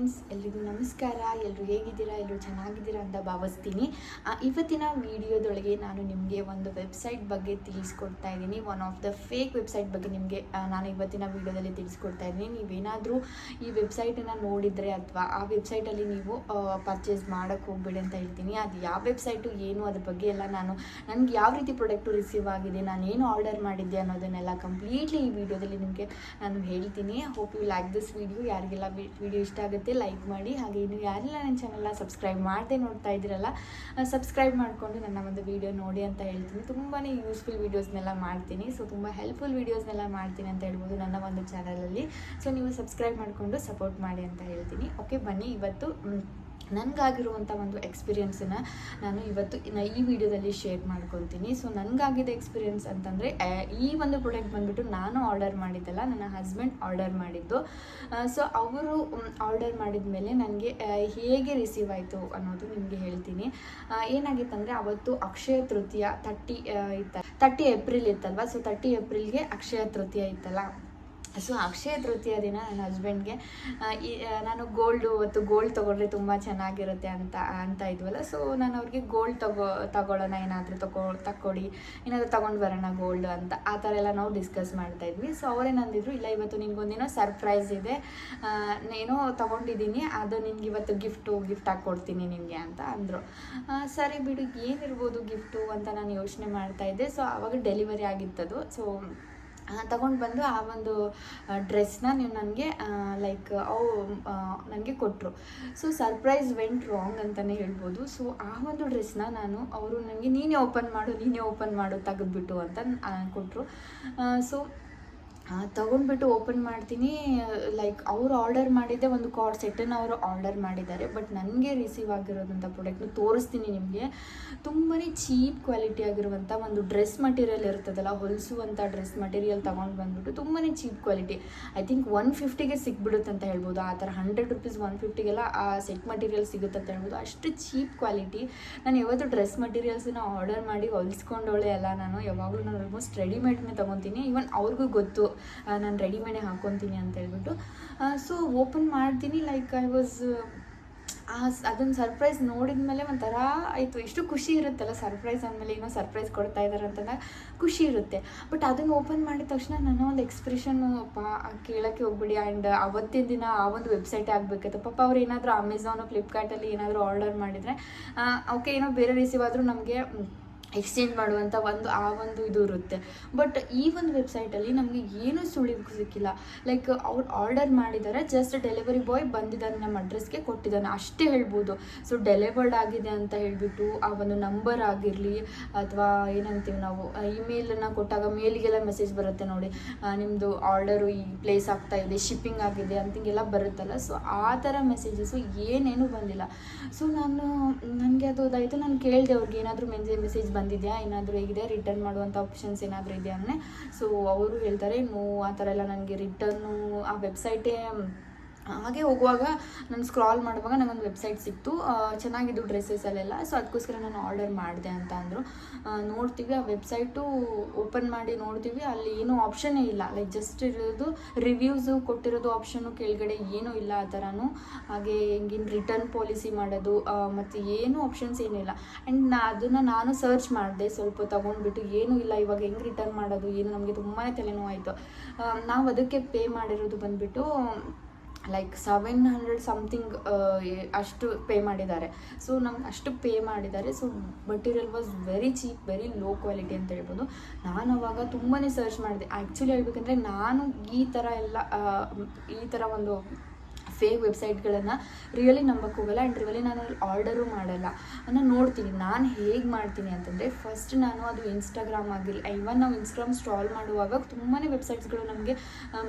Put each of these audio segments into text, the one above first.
Friends ಎಲ್ರಿಗೂ ನಮಸ್ಕಾರ ಎಲ್ಲರೂ ಹೇಗಿದ್ದೀರಾ ಎಲ್ಲರೂ ಚೆನ್ನಾಗಿದ್ದೀರಾ ಅಂತ ಭಾವಿಸ್ತೀನಿ. ಇವತ್ತಿನ ವಿಡಿಯೋದೊಳಗೆ ನಾನು ನಿಮಗೆ ಒಂದು ವೆಬ್ಸೈಟ್ ಬಗ್ಗೆ ತಿಳಿಸ್ಕೊಡ್ತಾ ಇದ್ದೀನಿ. One of the fake website ಬಗ್ಗೆ ನಿಮಗೆ ನಾನು ಇವತ್ತಿನ ವಿಡಿಯೋದಲ್ಲಿ ತಿಳಿಸ್ಕೊಡ್ತಾ ಇದ್ದೀನಿ. ನೀವೇನಾದರೂ ಈ ವೆಬ್ಸೈಟನ್ನು ನೋಡಿದರೆ ಅಥವಾ ಆ ವೆಬ್ಸೈಟಲ್ಲಿ ನೀವು ಪರ್ಚೇಸ್ ಮಾಡೋಕ್ಕೆ ಹೋಗ್ಬೇಡಿ ಅಂತ ಹೇಳ್ತೀನಿ. ಅದು ಯಾವ ವೆಬ್ಸೈಟು ಏನು ಅದ್ರ ಬಗ್ಗೆ ಎಲ್ಲ ನಾನು, ನನಗೆ ಯಾವ ರೀತಿ ಪ್ರಾಡಕ್ಟು ರಿಸೀವ್ ಆಗಿದೆ, ನಾನು ಏನು ಆರ್ಡರ್ ಮಾಡಿದ್ದೆ ಅನ್ನೋದನ್ನೆಲ್ಲ ಕಂಪ್ಲೀಟ್ಲಿ ಈ ವಿಡಿಯೋದಲ್ಲಿ ನಿಮಗೆ ನಾನು ಹೇಳ್ತೀನಿ. Hope you like this video ಯಾರಿಗೆಲ್ಲ ವಿಡಿಯೋ ಇಷ್ಟ ಆಗುತ್ತೆ ಲೈಕ್ ಮಾಡಿ, ಹಾಗೆ ಇನ್ನು ಯಾರೆಲ್ಲ ನನ್ನ ಚಾನಲ್ನ ಸಬ್ಸ್ಕ್ರೈಬ್ ಮಾಡದೆ ನೋಡ್ತಾ ಇದ್ದೀರಲ್ಲ ಸಬ್ಸ್ಕ್ರೈಬ್ ಮಾಡಿಕೊಂಡು ನನ್ನ ಒಂದು ವಿಡಿಯೋ ನೋಡಿ ಅಂತ ಹೇಳ್ತೀನಿ. ತುಂಬಾ ಯೂಸ್ಫುಲ್ ವೀಡಿಯೋಸ್ನೆಲ್ಲ ಮಾಡ್ತೀನಿ. ಸೊ ತುಂಬ ಹೆಲ್ಪ್ಫುಲ್ ವೀಡಿಯೋಸ್ನೆಲ್ಲ ಮಾಡ್ತೀನಿ ಅಂತ ಹೇಳ್ಬೋದು ನನ್ನ ಒಂದು ಚಾನಲಲ್ಲಿ ಸೊ ನೀವು ಸಬ್ಸ್ಕ್ರೈಬ್ ಮಾಡಿಕೊಂಡು ಸಪೋರ್ಟ್ ಮಾಡಿ ಅಂತ ಹೇಳ್ತೀನಿ. ಓಕೆ ಬನ್ನಿ. ಇವತ್ತು ನನಗಾಗಿರುವಂಥ ಒಂದು ಎಕ್ಸ್ಪೀರಿಯೆನ್ಸನ್ನು ನಾನು ಇವತ್ತು ಈ ವಿಡಿಯೋದಲ್ಲಿ ಶೇರ್ ಮಾಡ್ಕೊತೀನಿ. ಸೊ ನನಗಾಗಿದ್ದ ಎಕ್ಸ್ಪೀರಿಯೆನ್ಸ್ ಅಂತಂದರೆ ಈ ಒಂದು ಪ್ರಾಡಕ್ಟ್ ಬಂದುಬಿಟ್ಟು ನಾನು ಆರ್ಡರ್ ಮಾಡಿದ್ದಲ್ಲ, ನನ್ನ ಹಸ್ಬೆಂಡ್ ಆರ್ಡರ್ ಮಾಡಿದ್ದು. ಸೊ ಅವರು ಆರ್ಡರ್ ಮಾಡಿದ ಮೇಲೆ ನನಗೆ ಹೇಗೆ ರಿಸೀವ್ ಆಯಿತು ಅನ್ನೋದು ನಿಮಗೆ ಹೇಳ್ತೀನಿ. ಏನಾಗಿತ್ತಂದರೆ, ಅವತ್ತು ಅಕ್ಷಯ ತೃತೀಯ ತರ್ಟಿ ಇತ್ತ ತರ್ಟಿ ಏಪ್ರಿಲ್ ಇತ್ತಲ್ವ? ಸೊ ತರ್ಟಿ ಏಪ್ರಿಲ್ಗೆ ಅಕ್ಷಯ ತೃತೀಯ ಇತ್ತಲ್ಲ? ಸೊ ಅಕ್ಷಯ ತೃತೀಯ ದಿನ ನನ್ನ ಹಸ್ಬೆಂಡ್ಗೆ ನಾನು ಗೋಲ್ಡು ಮತ್ತು ಗೋಲ್ಡ್ ತೊಗೊಂಡ್ರೆ ತುಂಬ ಚೆನ್ನಾಗಿರುತ್ತೆ ಅಂತ ಅಂತ ಇದ್ವಲ್ಲ. ಸೊ ನಾನು ಅವ್ರಿಗೆ ಗೋಲ್ಡ್ ತಗೋ, ತಗೊಳ್ಳೋಣ, ಏನಾದರೂ ತಗೋ, ತಕ್ಕೊಡಿ, ಏನಾದರೂ ತೊಗೊಂಡು ಬರೋಣ ಗೋಲ್ಡ್ ಅಂತ. ಆ ಥರ ಎಲ್ಲ ನಾವು ಡಿಸ್ಕಸ್ ಮಾಡ್ತಾ ಇದ್ವಿ. ಸೊ ಅವರೇನಂದಿದ್ರು ಇಲ್ಲ, ಇವತ್ತು ನಿನ್ಗೊಂದೇನೋ ಸರ್ಪ್ರೈಸ್ ಇದೆ. ಏನೋ ತೊಗೊಂಡಿದ್ದೀನಿ, ಅದು ನಿನ್ಗೆ ಇವತ್ತು ಗಿಫ್ಟು ಗಿಫ್ಟ್ ಹಾಕ್ಕೊಡ್ತೀನಿ ನಿಮಗೆ ಅಂತ ಅಂದರು. ಸರಿ ಬಿಡು, ಏನಿರ್ಬೋದು ಗಿಫ್ಟು ಅಂತ ನಾನು ಯೋಚನೆ ಮಾಡ್ತಾ ಇದ್ದೆ. ಸೊ ಆವಾಗ ಡೆಲಿವರಿ ಆಗಿತ್ತದು. ಸೊ ತಗೊಂಡು ಬಂದು ಆ ಒಂದು ಡ್ರೆಸ್ನ ನೀವು ನನಗೆ ಲೈಕ್ ಅವು ನನಗೆ ಕೊಟ್ಟರು ಸೊ ಸರ್ಪ್ರೈಸ್ ವೆಂಟ್ ರಾಂಗ್ ಅಂತಲೇ ಹೇಳ್ಬೋದು. ಸೊ ಆ ಒಂದು ಡ್ರೆಸ್ನ ನಾನು ಅವರು ನನಗೆ ನೀನೇ ಓಪನ್ ಮಾಡು, ನೀನೇ ಓಪನ್ ಮಾಡು ತೆಗೆದ್ಬಿಟ್ಟು ಅಂತ ಕೊಟ್ಟರು ಸೊ ತೊಗೊಂಡ್ಬಿಟ್ಟು ಓಪನ್ ಮಾಡ್ತೀನಿ. ಲೈಕ್ ಅವ್ರು ಆರ್ಡರ್ ಮಾಡಿದ್ದೆ ಒಂದು ಕಾರ್ಡ್ ಸೆಟ್ಟನ್ನು ಅವರು ಆರ್ಡರ್ ಮಾಡಿದ್ದಾರೆ. ಬಟ್ ನನಗೆ ರಿಸೀವ್ ಆಗಿರೋದಂಥ ಪ್ರಾಡಕ್ಟ್ನ ತೋರಿಸ್ತೀನಿ ನಿಮಗೆ. ತುಂಬಾ ಚೀಪ್ ಕ್ವಾಲಿಟಿ ಆಗಿರುವಂಥ ಒಂದು ಡ್ರೆಸ್ ಮಟೀರಿಯಲ್ ಇರ್ತದಲ್ಲ ಹೊಲಿಸುವಂಥ ಡ್ರೆಸ್ ಮಟೀರಿಯಲ್ ತೊಗೊಂಡು ಬಂದ್ಬಿಟ್ಟು ತುಂಬಾ cheap quality I think one ಫಿಫ್ಟಿಗೆ ಸಿಕ್ಬಿಡುತ್ತೆ ಅಂತ ಹೇಳ್ಬೋದು. ಆ ಥರ ಹಂಡ್ರೆಡ್ ರುಪೀಸ್ ಒನ್ ಫಿಫ್ಟಿಗೆಲ್ಲ ಆ ಸೆಟ್ ಮಟೀರಿಯಲ್ ಸಿಗುತ್ತೆ ಅಂತ ಹೇಳ್ಬೋದು. ಅಷ್ಟು ಚೀಪ್ ಕ್ವಾಲಿಟಿ ನಾನು ಯಾವತ್ತು ಡ್ರೆಸ್ ಮಟೀರಿಯಲ್ಸನ್ನ ಆರ್ಡರ್ ಮಾಡಿ ಹೊಲಿಸ್ಕೊಂಡವಳೆ ಅಲ್ಲ ನಾನು. ಯಾವಾಗಲೂ ನಾನು ಆಲ್ಮೋಸ್ಟ್ ರೆಡಿಮೇಡ್ನೇ ತೊಗೊತೀನಿ. ಈವನ್ ಅವ್ರಿಗೂ ಗೊತ್ತು. ನಾನು ರೆಡಿಮೇಡೇ ಹಾಕ್ಕೊತೀನಿ ಅಂತ ಹೇಳ್ಬಿಟ್ಟು. ಸೊ ಓಪನ್ ಮಾಡ್ತೀನಿ ಲೈಕ್ ಐ ವಾಸ್ ಆ ಅದನ್ನು ಸರ್ಪ್ರೈಸ್ ನೋಡಿದ ಮೇಲೆ ಒಂಥರ ಆಯಿತು. ಎಷ್ಟು ಖುಷಿ ಇರುತ್ತಲ್ಲ ಸರ್ಪ್ರೈಸ್ ಅಂದಮೇಲೆ ಏನೋ ಸರ್ಪ್ರೈಸ್ ಕೊಡ್ತಾ ಇದ್ದಾರೆ ಅಂತಂದಾಗ ಖುಷಿ ಇರುತ್ತೆ. ಬಟ್ ಅದನ್ನು ಓಪನ್ ಮಾಡಿದ ತಕ್ಷಣ ನನ್ನ ಒಂದು ಎಕ್ಸ್ಪ್ರೆಷನ್ನು ಅಪ್ಪ ಕೇಳೋಕ್ಕೆ ಹೋಗ್ಬಿಡಿ. ಆ್ಯಂಡ್ ಅವತ್ತಿನ ದಿನ ಆ ಒಂದು ವೆಬ್ಸೈಟೇ ಆಗಬೇಕಿತ್ತು ಪಾಪ ಅವ್ರು ಏನಾದರೂ ಅಮೆಝಾನು ಫ್ಲಿಪ್ಕಾರ್ಟಲ್ಲಿ ಏನಾದರೂ ಆರ್ಡರ್ ಮಾಡಿದರೆ ಓಕೆ ಏನೋ ಬೇರೆ ರಿಸೀವ್ ಆದರೂ ನಮಗೆ ಎಕ್ಸ್ಚೇಂಜ್ ಮಾಡುವಂಥ ಒಂದು ಆ ಒಂದು ಇದು ಇರುತ್ತೆ. ಬಟ್ ಈ ಒಂದು ವೆಬ್ಸೈಟಲ್ಲಿ ನಮಗೆ ಏನೂ ಸುಳಿವು ಸಿಕ್ಕಿಲ್ಲ. ಲೈಕ್ ಅವ್ರು ಆರ್ಡರ್ ಮಾಡಿದ್ದಾರೆ ಜಸ್ಟ್ ಡೆಲಿವರಿ ಬಾಯ್ ಬಂದಿದ್ದಾನೆ ನಮ್ಮ ಅಡ್ರೆಸ್ಗೆ ಕೊಟ್ಟಿದ್ದಾನೆ ಅಷ್ಟೇ ಹೇಳ್ಬೋದು. ಸೊ ಡೆಲಿವರ್ಡ್ ಆಗಿದೆ ಅಂತ ಹೇಳಿಬಿಟ್ಟು ಆ ಒಂದು ನಂಬರ್ ಆಗಿರಲಿ ಅಥವಾ ಏನಂತೀವಿ ನಾವು ಇಮೇಲನ್ನು ಕೊಟ್ಟಾಗ ಮೇಲಿಗೆಲ್ಲ ಮೆಸೇಜ್ ಬರುತ್ತೆ ನೋಡಿ. ನಿಮ್ಮದು ಆರ್ಡರು ಈ ಪ್ಲೇಸ್ ಆಗ್ತಾ ಇದೆ ಶಿಪ್ಪಿಂಗ್ ಆಗಿದೆ ಅಂತಿಂಗೆಲ್ಲ ಬರುತ್ತಲ್ಲ. ಸೊ ಆ ಥರ ಮೆಸೇಜಸ್ಸು ಏನೇನು ಬಂದಿಲ್ಲ. ಸೊ ನಾನು, ನನಗೆ ಅದು ಅದಾಯಿತು. ನಾನು ಕೇಳಿದೆ ಅವ್ರಿಗೆ ಏನಾದರೂ ಮೆಸೇಜ್ ಮೆಸೇಜ್ ಬಂದಿದೆಯಾ? ಏನಾದರೂ ಹೇಗಿದೆ? ರಿಟರ್ನ್ ಮಾಡುವಂಥ ಆಪ್ಷನ್ಸ್ ಏನಾದರೂ ಇದೆಯಾ? ಅಂದರೆ ಸೊ ಅವರು ಹೇಳ್ತಾರೆ ನೋ ಆ ಥರ ಎಲ್ಲ ನನಗೆ ರಿಟರ್ನು ಆ ವೆಬ್ಸೈಟೇ ಹಾಗೆ ಹೋಗುವಾಗ ನಾನು ಸ್ಕ್ರಾಲ್ ಮಾಡುವಾಗ ನನಗೊಂದು ವೆಬ್ಸೈಟ್ ಸಿಕ್ತು. ಚೆನ್ನಾಗಿದ್ದು ಡ್ರೆಸ್ಸಸ್ ಅಲ್ಲೆಲ್ಲ. ಸೊ ಅದಕ್ಕೋಸ್ಕರ ನಾನು ಆರ್ಡರ್ ಮಾಡಿದೆ ಅಂತ ಅಂದರು. ನೋಡ್ತೀವಿ. ಆ ವೆಬ್ಸೈಟು ಓಪನ್ ಮಾಡಿ ನೋಡ್ತೀವಿ. ಅಲ್ಲಿ ಏನೂ ಆಪ್ಷನ್ನೇ ಇಲ್ಲ. ಲೈಕ್ ಜಸ್ಟ್ ಇರೋದು ರಿವ್ಯೂಸು ಕೊಟ್ಟಿರೋದು ಆಪ್ಷನ್ನು ಕೆಳಗಡೆ ಏನೂ ಇಲ್ಲ ಆ ಥರನೂ ಹಾಗೆ ಹಿಂಗಿನ ರಿಟರ್ನ್ ಪಾಲಿಸಿ ಮಾಡೋದು ಮತ್ತು ಏನೂ ಆಪ್ಷನ್ಸ್ ಏನಿಲ್ಲ ಆ್ಯಂಡ್ ನಾ, ಅದನ್ನು ನಾನು ಸರ್ಚ್ ಮಾಡಿದೆ ಸ್ವಲ್ಪ ತೊಗೊಂಡ್ಬಿಟ್ಟು ಏನೂ ಇಲ್ಲ. ಇವಾಗ ಹೆಂಗೆ ರಿಟರ್ನ್ ಮಾಡೋದು, ಏನು? ನಮಗೆ ತುಂಬಾ ತಲೆನೋವಾಯಿತು. ನಾವು ಅದಕ್ಕೆ ಪೇ ಮಾಡಿರೋದು ಬಂದುಬಿಟ್ಟು ಲೈಕ್ ಸೆವೆನ್ ಹಂಡ್ರೆಡ್ ಸಮಥಿಂಗ್ ಅಷ್ಟು ಪೇ ಮಾಡಿದ್ದಾರೆ. ಸೊ ನಮ್ಗೆ ಅಷ್ಟು ಪೇ ಮಾಡಿದ್ದಾರೆ. So material was very cheap very low quality ಅಂತ ಹೇಳ್ಬೋದು. ನಾನು ಅವಾಗ ತುಂಬಾ ಸರ್ಚ್ ಮಾಡಿದೆ. ಆ್ಯಕ್ಚುಲಿ ಹೇಳ್ಬೇಕಂದ್ರೆ, ನಾನು ಈ ಥರ ಎಲ್ಲ ಈ ಥರ ಒಂದು ಫೇಕ್ ವೆಬ್ಸೈಟ್ಗಳನ್ನು ರಿಯಲಿ ನಂಬಕ್ಕೆ ಹೋಗಲ್ಲ ಆ್ಯಂಡ್ ರಿಯಲಿ ನಾನು ಆರ್ಡರು ಮಾಡಲ್ಲ. ನಾನು ನೋಡ್ತೀನಿ. ನಾನು ಹೇಗೆ ಮಾಡ್ತೀನಿ ಅಂತಂದರೆ ಫಸ್ಟ್ ನಾನು ಅದು ಇನ್ಸ್ಟಾಗ್ರಾಮ್ ಆಗಿರಲಿ ಐವನ್ ನಾವು ಇನ್ಸ್ಟಾಗ್ರಾಮ್ ಸ್ಟ್ರಾಲ್ ಮಾಡುವಾಗ ತುಂಬಾ ವೆಬ್ಸೈಟ್ಸ್ಗಳು ನಮಗೆ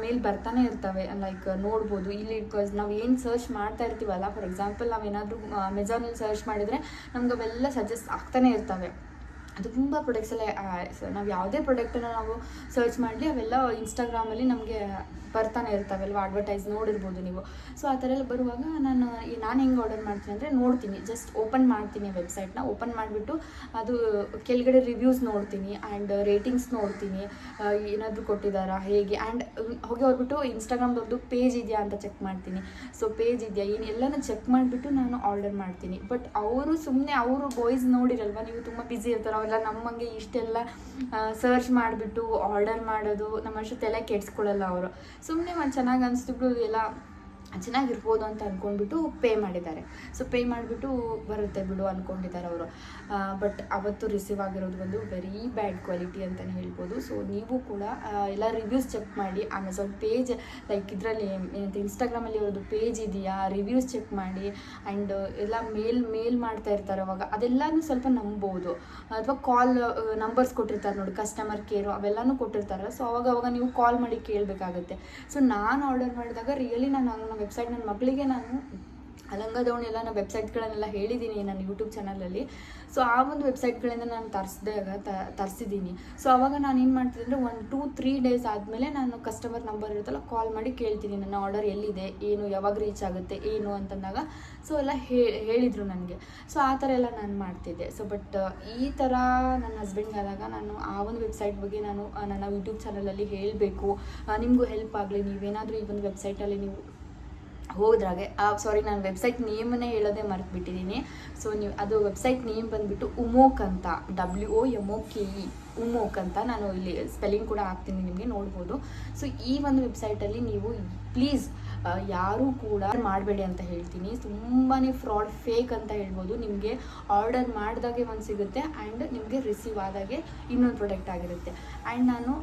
ಮೇಲ್ ಬರ್ತಾನೆ ಇರ್ತವೆ. ಲೈಕ್ ನೋಡ್ಬೋದು. ಇಲ್ಲಿ ಬಿಕಾಸ್ ನಾವು ಏನು ಸರ್ಚ್ ಮಾಡ್ತಾ ಇರ್ತೀವಲ್ಲ ಫಾರ್ ಎಕ್ಸಾಂಪಲ್ ನಾವೇನಾದರೂ ಅಮೆಝಾನಲ್ಲಿ ಸರ್ಚ್ ಮಾಡಿದರೆ ನಮ್ಗೆ ಅವೆಲ್ಲ ಸಜೆಸ್ಟ್ ಆಗ್ತಾನೆ ಇರ್ತವೆ. ತುಂಬ ಪ್ರಾಡಕ್ಟ್ಸ್ ಎಲ್ಲ ನಾವು ಯಾವುದೇ ಪ್ರಾಡಕ್ಟನ್ನು ನಾವು ಸರ್ಚ್ ಮಾಡಲಿ, ಅವೆಲ್ಲ ಇನ್ಸ್ಟಾಗ್ರಾಮಲ್ಲಿ ನಮಗೆ ಬರ್ತಾನೆ ಇರ್ತವೆ, ಅಲ್ವಾ? ಅಡ್ವರ್ಟೈಸ್ ನೋಡಿರ್ಬೋದು ನೀವು. ಸೊ ಆ ಥರ ಎಲ್ಲ ಬರುವಾಗ ನಾನು ನಾನು ಹೆಂಗೆ ಆರ್ಡರ್ ಮಾಡ್ತೀನಿ ಅಂದರೆ ನೋಡ್ತೀನಿ. ಜಸ್ಟ್ ಓಪನ್ ಮಾಡ್ತೀನಿ ವೆಬ್ಸೈಟ್ನ ಓಪನ್ ಮಾಡಿಬಿಟ್ಟು ಅದು ಕೆಳಗಡೆ ರಿವ್ಯೂಸ್ ನೋಡ್ತೀನಿ ಆ್ಯಂಡ್ ರೇಟಿಂಗ್ಸ್ ನೋಡ್ತೀನಿ. ಏನಾದರೂ ಕೊಟ್ಟಿದ್ದಾರಾ, ಹೇಗೆ? ಆ್ಯಂಡ್ ಹೋಗಿ ಹೋಗ್ಬಿಟ್ಟು ಇನ್ಸ್ಟಾಗ್ರಾಮ್ದವ್ರದ್ದು ಪೇಜ್ ಇದೆಯಾ ಅಂತ ಚೆಕ್ ಮಾಡ್ತೀನಿ. ಸೊ ಪೇಜ್ ಇದೆಯಾ, ಏನು ಎಲ್ಲನೂ ಚೆಕ್ ಮಾಡಿಬಿಟ್ಟು ನಾನು ಆರ್ಡರ್ ಮಾಡ್ತೀನಿ. ಬಟ್ ಅವರು ಸುಮ್ಮನೆ ಅವರು ಬಾಯ್ಸ್ ನೋಡಿರಲ್ವ? ನೀವು ತುಂಬ ಬ್ಯುಸಿ ಇರ್ತಾರೆ ಅವೆಲ್ಲ ನಮ್ಮಂಗೆ ಇಷ್ಟೆಲ್ಲ ಸರ್ಚ್ ಮಾಡಿಬಿಟ್ಟು ಆರ್ಡರ್ ಮಾಡೋದು ನಮ್ಮಷ್ಟು ತಲೆ ಕೆಡ್ಸ್ಕೊಳ್ಳಲ್ಲ ಅವರು. ಸುಮ್ಮನೆ ಒಂದು ಚೆನ್ನಾಗಿ ಅನಿಸ್ತು ಎಲ್ಲ ಚೆನ್ನಾಗಿರ್ಬೋದು ಅಂತ ಅಂದ್ಕೊಂಡ್ಬಿಟ್ಟು ಪೇ ಮಾಡಿದ್ದಾರೆ. ಸೊ ಪೇ ಮಾಡಿಬಿಟ್ಟು ಬರುತ್ತೆ ಬಿಡು ಅಂದ್ಕೊಂಡಿದ್ದಾರೆ ಅವರು. ಬಟ್ ಅವತ್ತು ರಿಸೀವ್ ಆಗಿರೋದು ಒಂದು ವೆರಿ ಬ್ಯಾಡ್ ಕ್ವಾಲಿಟಿ ಅಂತಲೇ ಹೇಳ್ಬೋದು. ಸೊ ನೀವು ಕೂಡ ಎಲ್ಲ ರಿವ್ಯೂಸ್ ಚೆಕ್ ಮಾಡಿ ಅಮೆಝಾನ್ ಪೇಜ್ ಲೈಕ್ ಇದರಲ್ಲಿ ಇನ್ಸ್ಟಾಗ್ರಾಮಲ್ಲಿ ಅವ್ರದ್ದು ಪೇಜ್ ಇದೆಯಾ ರಿವ್ಯೂಸ್ ಚೆಕ್ ಮಾಡಿ ಆ್ಯಂಡ್ ಎಲ್ಲ ಮೇಲ್ ಮೇಲ್ ಮಾಡ್ತಾ ಇರ್ತಾರೆ ಅವಾಗ. ಅದೆಲ್ಲನೂ ಸ್ವಲ್ಪ ನಂಬೋದು. ಅಥವಾ ಕಾಲ್ ನಂಬರ್ಸ್ ಕೊಟ್ಟಿರ್ತಾರೆ ನೋಡಿ ಕಸ್ಟಮರ್ ಕೇರು ಅವೆಲ್ಲನೂ ಕೊಟ್ಟಿರ್ತಾರೆ. ಸೊ ಅವಾಗ ಅವಾಗ ನೀವು ಕಾಲ್ ಮಾಡಿ ಕೇಳಬೇಕಾಗುತ್ತೆ. ಸೊ ನಾನು ಆರ್ಡರ್ ಮಾಡಿದಾಗ ರಿಯಲಿ ನಾನು ವೆಬ್ಸೈಟ್ ನನ್ನ ಮಕ್ಕಳಿಗೆ ನಾನು ಅಲಂಗದವಣಿ ಎಲ್ಲ ನಾನು ವೆಬ್ಸೈಟ್ಗಳನ್ನೆಲ್ಲ ಹೇಳಿದ್ದೀನಿ ನನ್ನ ಯೂಟ್ಯೂಬ್ ಚಾನಲಲ್ಲಿ ಸೊ ಆ ಒಂದು ವೆಬ್ಸೈಟ್ಗಳಿಂದ ನಾನು ತರಿಸಿದಾಗ ತರಿಸಿದ್ದೀನಿ ಸೊ ಅವಾಗ ನಾನು ಏನು ಮಾಡ್ತೀನಿ ಅಂದರೆ ಒನ್ ಟೂ ತ್ರೀ ಡೇಸ್ ಆದಮೇಲೆ ನಾನು ಕಸ್ಟಮರ್ ನಂಬರ್ ಇರುತ್ತಲ್ಲ ಕಾಲ್ ಮಾಡಿ ಕೇಳ್ತೀನಿ ನನ್ನ ಆರ್ಡರ್ ಎಲ್ಲಿದೆ, ಏನು, ಯಾವಾಗ ರೀಚ್ ಆಗುತ್ತೆ, ಏನು ಅಂತಂದಾಗ. ಸೊ ಎಲ್ಲ ಹೇಳಿದರು ನನಗೆ. ಸೊ ಆ ಥರ ಎಲ್ಲ ನಾನು ಮಾಡ್ತಿದ್ದೆ. ಸೊ ಬಟ್ ಈ ಥರ ನನ್ನ ಹಸ್ಬೆಂಡ್ಗೆ ಆದಾಗ ನಾನು ಆ ಒಂದು ವೆಬ್ಸೈಟ್ ಬಗ್ಗೆ ನಾನು, ನನ್ನ ಯೂಟ್ಯೂಬ್ ಚಾನಲಲ್ಲಿ ಹೇಳಬೇಕು. ನಿಮಗೂ ಹೆಲ್ಪ್ ಆಗಲಿ. ನೀವೇನಾದರೂ ಈ ಒಂದು ವೆಬ್ಸೈಟಲ್ಲಿ ನೀವು ಹೋದ್ರಾಗೆ, ಆ ಸಾರಿ ನಾನು ವೆಬ್ಸೈಟ್ ನೇಮನ್ನೇ ಹೇಳೋದೇ ಮರೆತುಬಿಟ್ಟಿದ್ದೀನಿ ಸೊ ನೀವು, ಅದು ವೆಬ್ಸೈಟ್ ನೇಮ್ ಬಂದುಬಿಟ್ಟು ಉಮೋಕ್ ಅಂತ W O M O K E ಉಮೋಕ್ ಅಂತ ನಾನು ಇಲ್ಲಿ ಸ್ಪೆಲ್ಲಿಂಗ್ ಕೂಡ ಹಾಕ್ತೀನಿ ನಿಮಗೆ, ನೋಡ್ಬೋದು. ಸೊ ಈ ಒಂದು ವೆಬ್ಸೈಟಲ್ಲಿ ನೀವು ಪ್ಲೀಸ್ ಯಾರೂ ಕೂಡ ಮಾಡಬೇಡಿ ಅಂತ ಹೇಳ್ತೀನಿ. ತುಂಬಾ ಫ್ರಾಡ್ ಫೇಕ್ ಅಂತ ಹೇಳ್ಬೋದು. ನಿಮಗೆ ಆರ್ಡರ್ ಮಾಡಿದಾಗೆ ಒಂದು ಸಿಗುತ್ತೆ ಆ್ಯಂಡ್ ನಿಮಗೆ ರಿಸೀವ್ ಆದಾಗೆ ಇನ್ನೊಂದು ಪ್ರಾಡಕ್ಟ್ ಆಗಿರುತ್ತೆ. ಆ್ಯಂಡ್ ನಾನು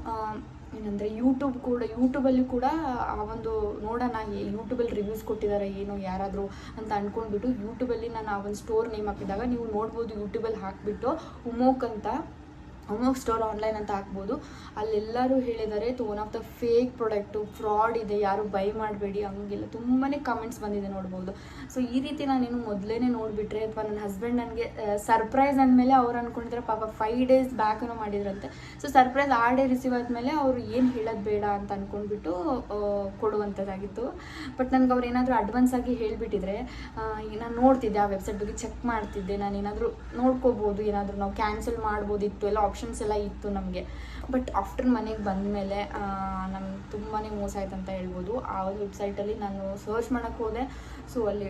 ಏನಂದರೆ ಯೂಟ್ಯೂಬ್ ಕೂಡ ಯೂಟ್ಯೂಬಲ್ಲಿ ಕೂಡ ಆ ಒಂದು ನೋಡೋಣ ಯೂಟ್ಯೂಬಲ್ಲಿ ರಿವ್ಯೂಸ್ ಕೊಟ್ಟಿದ್ದಾರೆ ಏನು ಯಾರಾದರೂ ಅಂತ ಅಂದ್ಕೊಂಡ್ಬಿಟ್ಟು ಯೂಟ್ಯೂಬಲ್ಲಿ ನಾನು ಆ ಒಂದು ಸ್ಟೋರ್ ನೇಮ್ ಹಾಕಿದಾಗ ನೀವು ನೋಡ್ಬೋದು ಯೂಟ್ಯೂಬಲ್ಲಿ ಹಾಕಿಬಿಟ್ಟು ಉಮೋಕ್ ಅಂತ. ಉಮೋಕ್ ಸ್ಟೋರ್ ಆನ್ಲೈನ್ ಅಂತ ಹಾಕ್ಬೋದು. ಅಲ್ಲೆಲ್ಲರೂ ಹೇಳಿದ್ದಾರೆ one of the fake product fraud ಇದೆ, ಯಾರು ಬೈ ಮಾಡಬೇಡಿ. ಹಂಗಿಲ್ಲ ತುಂಬಾ ಕಮೆಂಟ್ಸ್ ಬಂದಿದೆ ನೋಡ್ಬೋದು. ಸೊ ಈ ರೀತಿ ನಾನೇನು ಮೊದಲೇ ನೋಡಿಬಿಟ್ರೆ, ಅಥವಾ ನನ್ನ ಹಸ್ಬೆಂಡ್ ನನಗೆ ಸರ್ಪ್ರೈಸ್ ಅಂದಮೇಲೆ ಅವ್ರು ಅಂದ್ಕೊಂಡಿದ್ರೆ ಪಾಪ ಫೈವ್ ಡೇಸ್ ಬ್ಯಾಕನ್ನು ಮಾಡಿದ್ರಂತೆ. ಸೊ ಸರ್ಪ್ರೈಸ್ ಆ ಡೇ ರಿಸೀವ್ ಆದಮೇಲೆ ಅವರು ಏನು ಹೇಳೋದು ಬೇಡ ಅಂತ ಅಂದ್ಕೊಂಡ್ಬಿಟ್ಟು ಕೊಡುವಂಥದ್ದಾಗಿತ್ತು ಬಟ್ ನನಗೆ ಅವ್ರು ಏನಾದರೂ ಅಡ್ವಾನ್ಸ್ ಆಗಿ ಹೇಳಿಬಿಟ್ಟಿದ್ರೆ ನಾನು ನೋಡ್ತಿದ್ದೆ ಆ ವೆಬ್ಸೈಟ್ ಬಗ್ಗೆ ಚೆಕ್ ಮಾಡ್ತಿದ್ದೆ. ನಾನು ಏನಾದರೂ ನೋಡ್ಕೋಬೋದು, ಏನಾದರೂ ನಾವು ಕ್ಯಾನ್ಸಲ್ ಮಾಡ್ಬೋದಿತ್ತು, ಎಲ್ಲ ಆಪ್ಷನ್ಸ್ ಎಲ್ಲ ಇತ್ತು ನಮಗೆ. ಬಟ್ ಆಫ್ಟರ್ ಮನೆಗೆ ಬಂದಮೇಲೆ ನಮ್ಗೆ ತುಂಬಾ ಮೋಸ ಆಯ್ತು ಅಂತ ಹೇಳ್ಬೋದು. ಆ ವೆಬ್ಸೈಟಲ್ಲಿ ನಾನು ಸರ್ಚ್ ಮಾಡೋಕ್ಕೆ ಹೋದೆ. ಸೊ ಅಲ್ಲಿ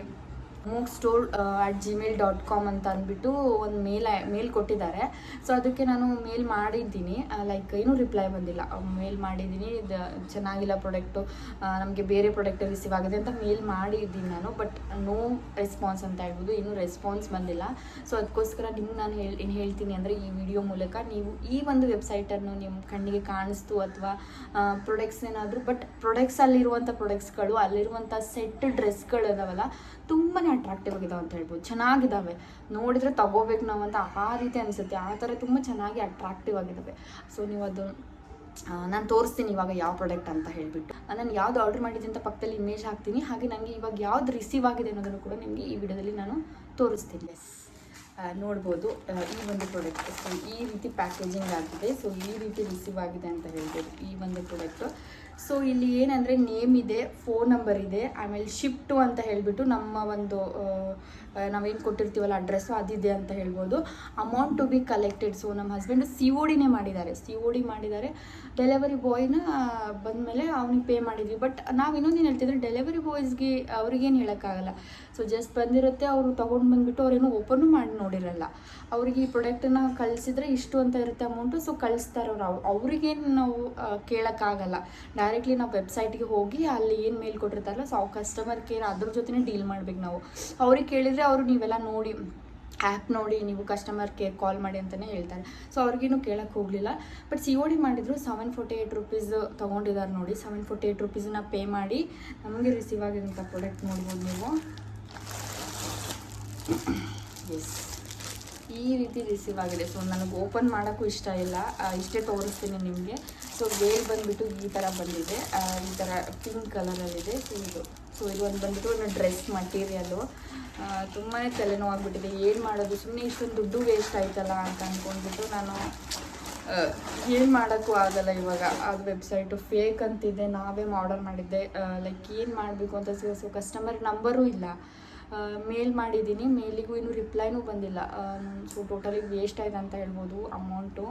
MOOC store at Gmail dot com ಅಂತ ಅಂದ್ಬಿಟ್ಟು ಒಂದು ಮೇಲ್ ಮೇಲ್ ಕೊಟ್ಟಿದ್ದಾರೆ. ಸೊ ಅದಕ್ಕೆ ನಾನು ಮೇಲ್ ಮಾಡಿದ್ದೀನಿ. ಲೈಕ್ ಏನೂ ರಿಪ್ಲೈ ಬಂದಿಲ್ಲ. ಮೇಲ್ ಮಾಡಿದ್ದೀನಿ. ಇದು ಚೆನ್ನಾಗಿಲ್ಲ ಪ್ರಾಡಕ್ಟು ನಮಗೆ ಬೇರೆ ಪ್ರಾಡಕ್ಟ್ ರಿಸೀವ್ ಆಗಿದೆ ಅಂತ ಮೇಲ್ ಮಾಡಿದ್ದೀನಿ ನಾನು. ಬಟ್ ನೋ ರೆಸ್ಪಾನ್ಸ್ ಅಂತ ಹೇಳ್ಬೋದು. ಇನ್ನೂ ರೆಸ್ಪಾನ್ಸ್ ಬಂದಿಲ್ಲ. ಸೊ ಅದಕ್ಕೋಸ್ಕರ ನಿಮ್ಗೆ ನಾನು ಹೇಳಿ ಏನು ಹೇಳ್ತೀನಿ ಅಂದರೆ ಈ ವಿಡಿಯೋ ಮೂಲಕ ನೀವು ಈ ಒಂದು ವೆಬ್ಸೈಟನ್ನು ನಿಮ್ಮ ಕಣ್ಣಿಗೆ ಕಾಣಿಸ್ತು ಅಥವಾ ಪ್ರೊಡಕ್ಟ್ಸ್ ಏನಾದರೂ ಬಟ್ ಪ್ರೊಡಕ್ಟ್ಸಲ್ಲಿರುವಂಥ ಪ್ರೊಡಕ್ಟ್ಸ್ಗಳು ಅಲ್ಲಿರುವಂಥ ಸೆಟ್ ಡ್ರೆಸ್ಗಳು ಅದಾವಲ್ಲ ತುಂಬಾ ಅಟ್ರಾಕ್ಟಿವ್ ಆಗಿದಾವೆ ಅಂತ ಹೇಳ್ಬೋದು? ಚೆನ್ನಾಗಿದ್ದಾವೆ ನೋಡಿದರೆ ತಗೋಬೇಕು ನಾವು ಅಂತ ಆ ರೀತಿ ಅನಿಸುತ್ತೆ. ಆ ಥರ ತುಂಬ ಚೆನ್ನಾಗಿ ಅಟ್ರಾಕ್ಟಿವ್ ಆಗಿದ್ದಾವೆ ಸೊ ನೀವು ಅದು ನಾನು ತೋರಿಸ್ತೀನಿ ಇವಾಗ ಯಾವ ಪ್ರಾಡಕ್ಟ್ ಅಂತ ಹೇಳಿಬಿಟ್ಟು. ನಾನು ಯಾವ್ದು ಆರ್ಡರ್ ಮಾಡಿದ್ದೆ ಅಂತ ಪಕ್ಕದಲ್ಲಿ ಇಮೇಜ್ ಹಾಕ್ತೀನಿ. ಹಾಗೆ ನನಗೆ ಇವಾಗ ಯಾವ್ದು ರಿಸೀವ್ ಆಗಿದೆ ಅನ್ನೋದನ್ನು ಕೂಡ ನಿಮಗೆ ಈ ವಿಡಿಯೋದಲ್ಲಿ ನಾನು ತೋರಿಸ್ತೀನಿ. ನೋಡ್ಬೋದು. ಈ ಒಂದು ಪ್ರಾಡಕ್ಟ್ ಸೊ ಈ ರೀತಿ ಪ್ಯಾಕೇಜಿಂಗ್ ಆಗಿದೆ. ಸೊ ಈ ರೀತಿ ರಿಸೀವ್ ಆಗಿದೆ ಅಂತ ಹೇಳ್ಬೋದು ಈ ಒಂದು ಪ್ರಾಡಕ್ಟು ಸೊ ಇಲ್ಲಿ ಏನಂದರೆ ನೇಮ್ ಇದೆ ಫೋನ್ ನಂಬರ್ ಇದೆ, ಆಮೇಲೆ ಶಿಫ್ಟು ಅಂತ ಹೇಳಿಬಿಟ್ಟು ನಮ್ಮ ಒಂದು ನಾವೇನು ಕೊಟ್ಟಿರ್ತೀವಲ್ಲ ಅಡ್ರೆಸ್ಸು ಅದಿದೆ ಅಂತ ಹೇಳ್ಬೋದು. Amount to be collected so ನಮ್ಮ ಹಸ್ಬೆಂಡ್ ಸಿ ಒ ಡಿನೇ ಮಾಡಿದ್ದಾರೆ. ಸಿ ಒ ಡಿ ಮಾಡಿದ್ದಾರೆ. ಡೆಲಿವರಿ ಬಾಯ್ನ ಬಂದಮೇಲೆ ಅವ್ನಿಗೆ ಪೇ ಮಾಡಿದ್ವಿ. ಬಟ್ ನಾವು ಇನ್ನೊಂದೇನು ಹೇಳ್ತಿದ್ರೆ ಡೆಲಿವರಿ ಬಾಯ್ಸ್ಗೆ ಅವ್ರಿಗೇನು ಹೇಳೋಕ್ಕಾಗಲ್ಲ. ಸೊ ಜಸ್ಟ್ ಬಂದಿರುತ್ತೆ, ಅವರು ತೊಗೊಂಡು ಬಂದುಬಿಟ್ಟು ಅವ್ರೇನು ಓಪನ್ನು ಮಾಡಿ ನೋಡಿರಲ್ಲ. ಅವ್ರಿಗೆ ಈ ಪ್ರಾಡಕ್ಟನ್ನು ಕಳಿಸಿದ್ರೆ ಇಷ್ಟು ಅಂತ ಇರುತ್ತೆ ಅಮೌಂಟು ಸೊ ಕಳಿಸ್ತಾರೆ ಅವ್ರು. ಅವ್ರು ಅವ್ರಿಗೇನು ನಾವು ಕೇಳೋಕ್ಕಾಗಲ್ಲ. ಡೈರೆಕ್ಟ್ಲಿ ನಾವು ವೆಬ್ಸೈಟ್ಗೆ ಹೋಗಿ ಅಲ್ಲಿ ಏನು ಮೇಲ್ ಕೊಟ್ಟಿರ್ತಾರಲ್ಲ ಸೊ ಅವ್ರು ಕಸ್ಟಮರ್ ಕೇರ್ ಅದ್ರ ಜೊತೆನೇ ಡೀಲ್ ಮಾಡ್ಬೇಕು ನಾವು. ಅವ್ರಿಗೆ ಕೇಳಿದರೆ ಅವರು ನೀವೆಲ್ಲ ನೋಡಿ ಆ್ಯಪ್ ನೋಡಿ, ನೀವು ಕಸ್ಟಮರ್ ಕೇರ್ ಕಾಲ್ ಮಾಡಿ ಅಂತಲೇ ಹೇಳ್ತಾರೆ. ಸೊ ಅವ್ರಿಗೇನು ಕೇಳೋಕ್ಕೆ ಹೋಗಲಿಲ್ಲ. ಬಟ್ ಸಿ ಒ ಡಿ ಮಾಡಿದ್ರು ಸೆವೆನ್ ಫೋರ್ಟಿ ಏಯ್ಟ್ ರುಪೀಸ್ ತೊಗೊಂಡಿದ್ದಾರೆ ನೋಡಿ. ಸೆವೆನ್ ಫೋರ್ಟಿ ಏಯ್ಟ್ ರುಪೀಸನ್ನ ಪೇ ಮಾಡಿ ನಮಗೆ ರಿಸೀವ್ ಆಗಿರೋಂಥ ಪ್ರಾಡಕ್ಟ್ ನೋಡ್ಬೋದು ನೀವು. ಎಸ್ ಈ ರೀತಿ ರಿಸೀವ್ ಆಗಿದೆ ಸೊ ನನಗೆ ಓಪನ್ ಮಾಡೋಕ್ಕೂ ಇಷ್ಟ ಇಲ್ಲ. ಇಷ್ಟೇ ತೋರಿಸ್ತೀನಿ ನಿಮಗೆ. ಸೊ ವೇಲ್ ಬಂದುಬಿಟ್ಟು ಈ ಥರ ಬಂದಿದೆ. ಈ ಥರ ಪಿಂಕ್ ಕಲರಲ್ಲಿದೆ ಸೊ ಇದು. ಸೊ ಇದು. ಒಂದು ಬಂದುಬಿಟ್ಟು ಒಂದು ಡ್ರೆಸ್ ಮಟೀರಿಯಲ್ಲು ತುಂಬಾ ತಲೆನೋವಾಗ್ಬಿಟ್ಟಿದೆ. ಏನು ಮಾಡೋದು? ಸುಮ್ಮನೆ ಇಷ್ಟೊಂದು ದುಡ್ಡು ವೇಸ್ಟ್ ಆಯ್ತಲ್ಲ ಅಂತ ಅಂದ್ಕೊಂಡ್ಬಿಟ್ಟು ನಾನು ಏನು ಮಾಡೋಕ್ಕೂ ಆಗಲ್ಲ ಇವಾಗ. ಅದು ವೆಬ್ಸೈಟು ಫೇಕ್ ಅಂತಿದೆ. ನಾವೇ ಆರ್ಡರ್ ಮಾಡಿದ್ದೆ. ಲೈಕ್ ಏನು ಮಾಡಬೇಕು ಅಂತ ಸೊ ಕಸ್ಟಮರ್ ನಂಬರೂ ಇಲ್ಲ. ಮೇಲ್ ಮಾಡಿದ್ದೀನಿ. ಮೇಲಿಗೂ ಇನ್ನೂ ರಿಪ್ಲೈನೂ ಬಂದಿಲ್ಲ. ಸೊ ಟೋಟಲಿ ವೇಸ್ಟ್ ಆಯ್ತು ಅಂತ ಹೇಳ್ಬೋದು ಅಮೌಂಟು.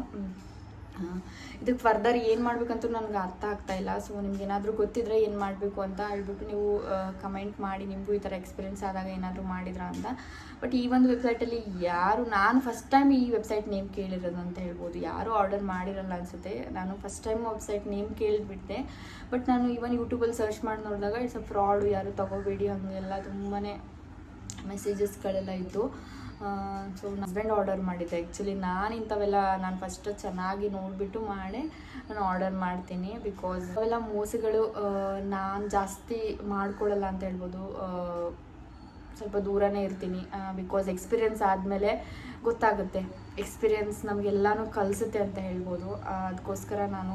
ಇದಕ್ಕೆ ಫರ್ದರ್ ಏನು ಮಾಡಬೇಕಂತೂ ನನಗೆ ಅರ್ಥ ಆಗ್ತಾ ಇಲ್ಲ. ಸೊ ನಿಮ್ಗೆ ಏನಾದರೂ ಗೊತ್ತಿದ್ರೆ ಏನು ಮಾಡಬೇಕು ಅಂತ ಹೇಳ್ಬಿಟ್ಟು ನೀವು ಕಮೆಂಟ್ ಮಾಡಿ ನಿಮಗೂ ಈ ಥರ ಎಕ್ಸ್ಪೀರಿಯನ್ಸ್ ಆದಾಗ ಏನಾದರೂ ಮಾಡಿದ್ರಾ ಅಂತ. ಬಟ್ ಈ ಒಂದು ವೆಬ್ಸೈಟಲ್ಲಿ ಯಾರು, ನಾನು ಫಸ್ಟ್ ಟೈಮ್ ಈ ವೆಬ್ಸೈಟ್ ನೇಮ್ ಕೇಳಿರೋದು ಅಂತ ಹೇಳ್ಬೋದು. ಯಾರೂ ಆರ್ಡರ್ ಮಾಡಿರಲ್ಲ ಅನಿಸುತ್ತೆ. ನಾನು ಫಸ್ಟ್ ಟೈಮ್ ವೆಬ್ಸೈಟ್ ನೇಮ್ ಕೇಳಿಬಿಟ್ಟೆ. ಬಟ್ ನಾನು ಈವನ್ ಯೂಟ್ಯೂಬಲ್ಲಿ ಸರ್ಚ್ ಮಾಡಿ ನೋಡಿದಾಗ ಇಟ್ಸ್ ಅ ಫ್ರಾಡು ಯಾರು ತಗೋಬೇಡಿ ಹಂಗೆಲ್ಲ ತುಂಬಾ ಮೆಸೇಜಸ್ಗಳೆಲ್ಲ ಇತ್ತು ಸೊ ನನ್ನ ಹಸ್ಬೆಂಡ್ ಆರ್ಡರ್ ಮಾಡಿದ್ದೆ ಆ್ಯಕ್ಚುಲಿ ನಾನು ಇಂಥವೆಲ್ಲ, ನಾನು ಫಸ್ಟ್ ಚೆನ್ನಾಗಿ ನೋಡಿಬಿಟ್ಟು ಮಾಡಿ, ನಾನು ಆರ್ಡರ್ ಮಾಡ್ತೀನಿ ಬಿಕಾಸ್ ಅವೆಲ್ಲ ಮೋಸಗಳು ನಾನು ಜಾಸ್ತಿ ಮಾಡ್ಕೊಳ್ಳಲ್ಲ ಅಂತ ಹೇಳ್ಬೋದು. ಸ್ವಲ್ಪ ದೂರನೇ ಇರ್ತೀನಿ ಬಿಕಾಸ್ ಎಕ್ಸ್ಪೀರಿಯೆನ್ಸ್ ಆದಮೇಲೆ ಗೊತ್ತಾಗುತ್ತೆ. ಎಕ್ಸ್ಪೀರಿಯೆನ್ಸ್ ನಮಗೆಲ್ಲನೂ ಕಲಿಸುತ್ತೆ ಅಂತ ಹೇಳ್ಬೋದು. ಅದಕ್ಕೋಸ್ಕರ ನಾನು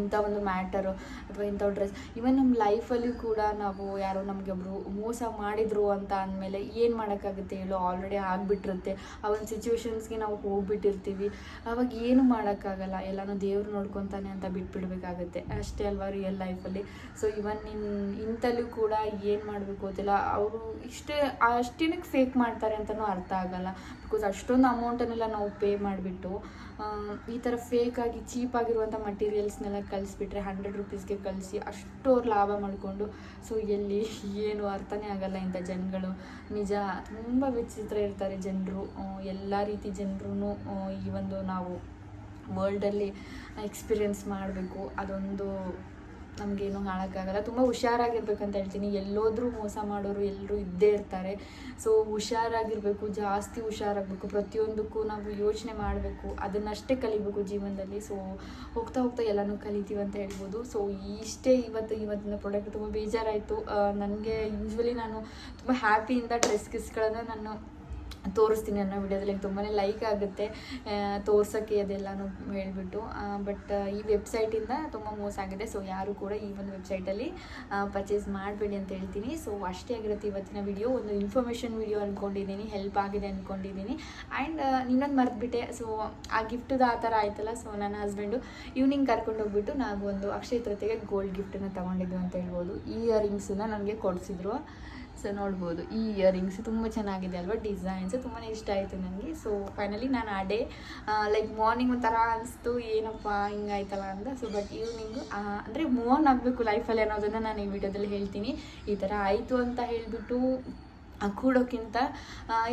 ಇಂಥ ಒಂದು ಮ್ಯಾಟರು ಅಥವಾ ಇಂಥ ಡ್ರೆಸ್. ಇವನ್ ನಮ್ಮ ಲೈಫಲ್ಲಿ ಕೂಡ ನಾವು ಯಾರೋ ನಮಗೆ ಒಬ್ಬರು ಮೋಸ ಮಾಡಿದ್ರು ಅಂತ ಅಂದಮೇಲೆ ಏನು ಮಾಡೋಕ್ಕಾಗುತ್ತೆ ಹೇಳು ಆಲ್ರೆಡಿ ಆಗಿಬಿಟ್ಟಿರುತ್ತೆ. ಆ ಒಂದು ಸಿಚುವೇಶನ್ಸ್ಗೆ ನಾವು ಹೋಗ್ಬಿಟ್ಟಿರ್ತೀವಿ. ಅವಾಗ ಏನು ಮಾಡೋಕ್ಕಾಗಲ್ಲ, ಎಲ್ಲನೂ ದೇವ್ರು ನೋಡ್ಕೊತಾನೆ ಅಂತ ಬಿಟ್ಬಿಡ್ಬೇಕಾಗತ್ತೆ. ಅಷ್ಟೇ ಅಲ್ವಾ ರಿಯಲ್ ಲೈಫಲ್ಲಿ ಸೊ ಇವನ್ ನಿನ್ನ ಇಂಥಲ್ಲೂ ಕೂಡ ಏನು ಮಾಡಬೇಕು ಗೊತ್ತಿಲ್ಲ. ಅವರು ಇಷ್ಟೇ, ಅಷ್ಟೇನಕ್ಕೆ ಫೇಕ್ ಮಾಡ್ತಾರೆ ಅಂತಲೂ ಅರ್ಥ ಆಗಲ್ಲ. ಬಿಕಾಸ್ ಅಷ್ಟೊಂದು ಅಮೌಂಟನ್ನೆಲ್ಲ ನಾವು ಪೇ ಮಾಡಿಬಿಟ್ಟು ಈ ಥರ ಫೇಕಾಗಿ ಚೀಪಾಗಿರುವಂಥ ಮಟೀರಿಯಲ್ಸ್ನೆಲ್ಲ ಕಲಿಸ್ಬಿಟ್ರೆ ಹಂಡ್ರೆಡ್ ರುಪೀಸ್ಗೆ ಕಳಿಸಿ ಅಷ್ಟು ಅವ್ರು ಲಾಭ ಮಾಡಿಕೊಂಡು ಸೊ ಎಲ್ಲಿ ಏನು ಅರ್ಥನೇ ಆಗಲ್ಲ ಇಂಥ ಜನಗಳು. ನಿಜ, ತುಂಬ ವಿಚಿತ್ರ ಇರ್ತಾರೆ ಜನರು. ಎಲ್ಲ ರೀತಿ ಜನರೂ ಈ ಒಂದು ನಾವು ವರ್ಲ್ಡಲ್ಲಿ ಎಕ್ಸ್ಪೀರಿಯನ್ಸ್ ಮಾಡಬೇಕು. ಅದೊಂದು ನಮಗೇನು ಮಾಡೋಕ್ಕಾಗಲ್ಲ ತುಂಬ ಹುಷಾರಾಗಿರ್ಬೇಕಂತ ಹೇಳ್ತೀನಿ. ಎಲ್ಲೋದ್ರೂ ಮೋಸ ಮಾಡೋರು ಎಲ್ಲರೂ ಇದ್ದೇ ಇರ್ತಾರೆ. ಸೊ ಹುಷಾರಾಗಿರಬೇಕು, ಜಾಸ್ತಿ ಹುಷಾರಾಗಬೇಕು. ಪ್ರತಿಯೊಂದಕ್ಕೂ ನಾವು ಯೋಚನೆ ಮಾಡಬೇಕು. ಅದನ್ನಷ್ಟೇ ಕಲಿಬೇಕು ಜೀವನದಲ್ಲಿ. ಸೊ ಹೋಗ್ತಾ ಹೋಗ್ತಾ ಎಲ್ಲನೂ ಕಲಿತೀವಿ ಅಂತ ಹೇಳ್ಬೋದು. ಸೊ ಇಷ್ಟೇ ಇವತ್ತು, ಇವತ್ತಿನ ಪ್ರಾಡಕ್ಟ್ ತುಂಬ ಬೇಜಾರಾಯಿತು. ನನಗೆ ಯೂಶ್ವಲಿ ನಾನು ತುಂಬ ಹ್ಯಾಪಿಯಿಂದ ಡ್ರೆಸ್ ಗಿಸ್ಗಳನ್ನು ನಾನು ತೋರಿಸ್ತೀನಿ ಅನ್ನೋ ವಿಡಿಯೋದಲ್ಲಿ ತುಂಬಾ ಲೈಕ್ ಆಗುತ್ತೆ. ತೋರ್ಸೋಕ್ಕೆ ಅದೆಲ್ಲನೂ ಹೇಳಿಬಿಟ್ಟು. ಬಟ್ ಈ ವೆಬ್ಸೈಟಿಂದ ತುಂಬ ಮೋಸ ಆಗಿದೆ. ಸೊ ಯಾರು ಕೂಡ ಈ ಒಂದು ವೆಬ್ಸೈಟಲ್ಲಿ ಪರ್ಚೇಸ್ ಮಾಡಬೇಡಿ ಅಂತ ಹೇಳ್ತೀನಿ. ಸೊ ಅಷ್ಟೇ ಆಗಿರುತ್ತೆ ಇವತ್ತಿನ ವಿಡಿಯೋ ಒಂದು ಇನ್ಫಾರ್ಮೇಷನ್ ವಿಡಿಯೋ ಅಂದ್ಕೊಂಡಿದ್ದೀನಿ ಹೆಲ್ಪ್ ಆಗಿದೆ ಅಂದ್ಕೊಂಡಿದ್ದೀನಿ ಆ್ಯಂಡ್ ಇನ್ನೊಂದು ಮರೆತುಬಿಟ್ಟೆ. ಸೊ ಆ ಗಿಫ್ಟದ ಆ ಥರ ಆಯ್ತಲ್ಲ. ಸೊ ನನ್ನ ಹಸ್ಬೆಂಡು ಈವ್ನಿಂಗ್ ಕರ್ಕೊಂಡು ಹೋಗ್ಬಿಟ್ಟು ನಾವು ಒಂದು ಅಕ್ಷಯ ತೃತೀಯಗೆ ಗೋಲ್ಡ್ ಗಿಫ್ಟನ್ನು ತೊಗೊಂಡಿದ್ದು ಅಂತ ಹೇಳ್ಬೋದು. ಇಯರಿಂಗ್ಸನ್ನ ನನಗೆ ಕೊಡಿಸಿದ್ರು. ಸೊ ನೋಡ್ಬೋದು. ಈ ಇಯರಿಂಗ್ಸ್ ತುಂಬ ಚೆನ್ನಾಗಿದೆ ಅಲ್ವಾ? ಡಿಸೈನ್ಸ್ ತುಂಬಾ ಇಷ್ಟ ಆಯಿತು ನನಗೆ ಸೊ ಫೈನಲಿ ನಾನು ಆ ಡೇ ಲೈಕ್ ಮಾರ್ನಿಂಗ್ ಒಂಥರ ಅನಿಸ್ತು, ಏನಪ್ಪ, ಹಿಂಗಾಯ್ತಲ್ಲ ಅಂತ ಸೊ ಬಟ್ ಈವ್ನಿಂಗು ಅಂದರೆ ಮೂವ್ ಆನ್ ಆಗಬೇಕು ಲೈಫಲ್ಲಿ ಅನ್ನೋದನ್ನು ನಾನು ಈ ವಿಡಿಯೋದಲ್ಲಿ ಹೇಳ್ತೀನಿ. ಈ ಥರ ಆಯಿತು ಅಂತ ಹೇಳಿಬಿಟ್ಟು ಕೂಡೋಕ್ಕಿಂತ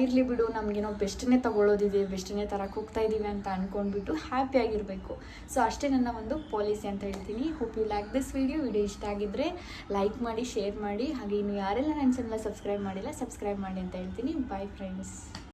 ಇರಲಿ ಬಿಡು ನಮಗೇನೋ ಬೆಸ್ಟನ್ನೇ ತೊಗೊಳೋದಿದೆ ಬೆಸ್ಟನ್ನೇ ತರಕ್ಕೆ ಹೋಗ್ತಾ ಇದ್ದೀವಿ ಅಂತ ಅಂದ್ಕೊಂಡ್ಬಿಟ್ಟು ಹ್ಯಾಪಿಯಾಗಿರಬೇಕು ಸೊ ಅಷ್ಟೇ ನನ್ನ ಒಂದು ಪಾಲಿಸಿ ಅಂತ ಹೇಳ್ತೀನಿ. Hope you like this video video ಇಷ್ಟ ಆಗಿದ್ದರೆ ಲೈಕ್ ಮಾಡಿ ಶೇರ್ ಮಾಡಿ. ಹಾಗೆ ಇನ್ನು ಯಾರೆಲ್ಲ ನನ್ನ ಚಾನಲ್ ಸಬ್ಸ್ಕ್ರೈಬ್ ಮಾಡಿಲ್ಲ ಸಬ್ಸ್ಕ್ರೈಬ್ ಮಾಡಿ ಅಂತ ಹೇಳ್ತೀನಿ. Bye friends